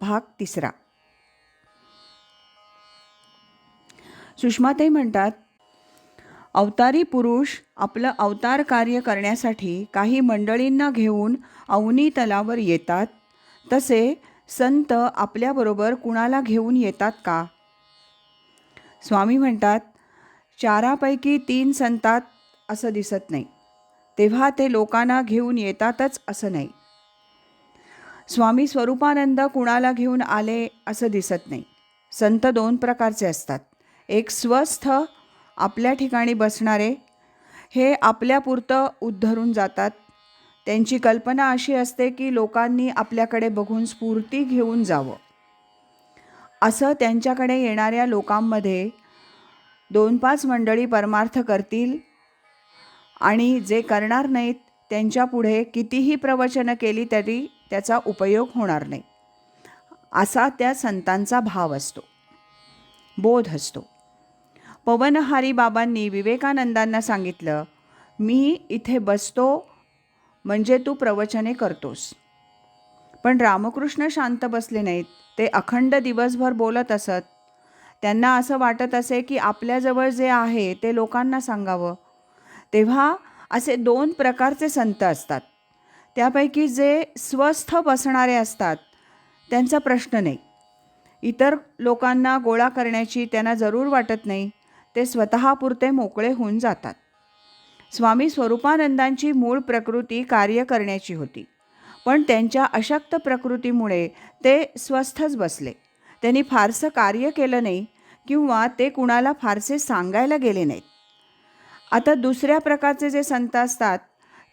भाग तिसरा. सुषमाताई म्हणतात अवतारी पुरुष आपलं अवतार कार्य करण्यासाठी काही मंडळींना घेऊन अवनी तलावर येतात. तसे संत आपल्याबरोबर कुणाला घेऊन येतात का? स्वामी म्हणतात चारापैकी तीन संतात असं दिसत नाही. तेव्हा ते लोकांना घेऊन येतातच असं नाही. स्वामी स्वरूपानंद कुणाला घेऊन आले असं दिसत नाही. संत दोन प्रकारचे असतात. एक स्वस्थ आपल्या ठिकाणी बसणारे. हे आपल्यापुरतं उद्धरून जातात. त्यांची कल्पना अशी असते की लोकांनी आपल्याकडे बघून स्फूर्ती घेऊन जावं. असं त्यांच्याकडे येणाऱ्या लोकांमध्ये दोन पाच मंडळी परमार्थ करतील आणि जे करणार नाहीत त्यांच्यापुढे कितीही प्रवचनं केली तरी त्याचा उपयोग होणार नाही. असा त्या संतांचा भाव असतो. बोध असतो. पवनहारी बाबांनी विवेकानंदांना सांगितलं मी इथे बसतो म्हणजे तू प्रवचने करतोस. पण रामकृष्ण शांत बसले नाहीत. ते अखंड दिवसभर बोलत असत. त्यांना असं वाटत असे की आपल्याजवळ जे आहे ते लोकांना सांगावं. तेव्हा असे दोन प्रकारचे संत असतात. त्यापैकी जे स्वस्थ बसणारे असतात त्यांचा प्रश्न नाही. इतर लोकांना गोळा करण्याची त्यांना जरूर वाटत नाही. ते स्वतःपुरते मोकळे होऊन जातात. स्वामी स्वरूपानंदांची मूळ प्रकृती कार्य करण्याची होती. पण त्यांच्या अशक्त प्रकृतीमुळे ते स्वस्थच बसले. त्यांनी फारसं कार्य केलं नाही किंवा ते कुणाला फारसे सांगायला गेले नाहीत. आता दुसऱ्या प्रकारचे जे संत असतात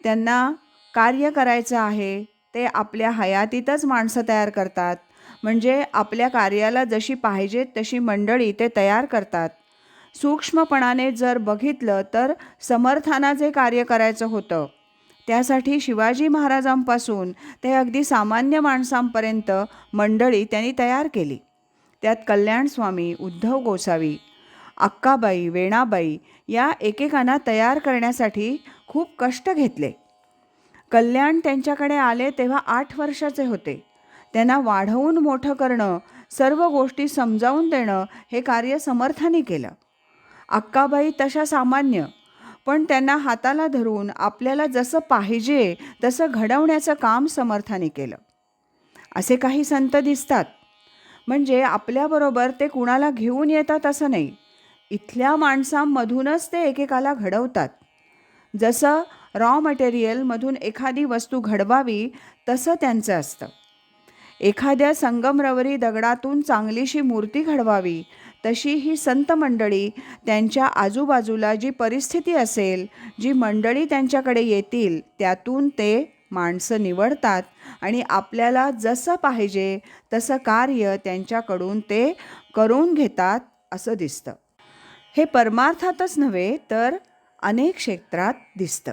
त्यांना कार्य करायचं आहे ते आपल्या हयातीतच माणसं तयार करतात. म्हणजे आपल्या कार्याला जशी पाहिजे तशी मंडळी ते तयार करतात. सूक्ष्मपणाने जर बघितलं तर समर्थाना जे कार्य करायचं होतं त्यासाठी शिवाजी महाराजांपासून ते अगदी सामान्य माणसांपर्यंत मंडळी त्यांनी तयार केली. त्यात कल्याणस्वामी उद्धव गोसावी अक्काबाई वेणाबाई या एकेकांना तयार करण्यासाठी खूप कष्ट घेतले. कल्याण त्यांच्याकडे आले तेव्हा आठ वर्षाचे होते. त्यांना वाढवून मोठं करणं सर्व गोष्टी समजावून देणं हे कार्य समर्थाने केलं. अक्काबाई तशा सामान्य पण त्यांना हाताला धरून आपल्याला जसं पाहिजे तसं घडवण्याचं काम समर्थाने केलं. असे काही संत दिसतात. म्हणजे आपल्याबरोबर ते कुणाला घेऊन येतात असं नाही. इथल्या माणसांमधूनच ते एकेकाला घडवतात. जसं रॉ मटेरियलमधून एखादी वस्तू घडवावी तसं त्यांचं असतं. एखाद्या संगमरवरी दगडातून चांगलीशी मूर्ती घडवावी तशी ही संत मंडळी त्यांच्या आजूबाजूला जी परिस्थिती असेल जी मंडळी त्यांच्याकडे येतील त्यातून ते माणसं निवडतात आणि आपल्याला जसं पाहिजे तसं कार्य त्यांच्याकडून ते करून घेतात असं दिसतं. हे परमार्थातच नव्हे तर अनेक क्षेत्रात दिसतं.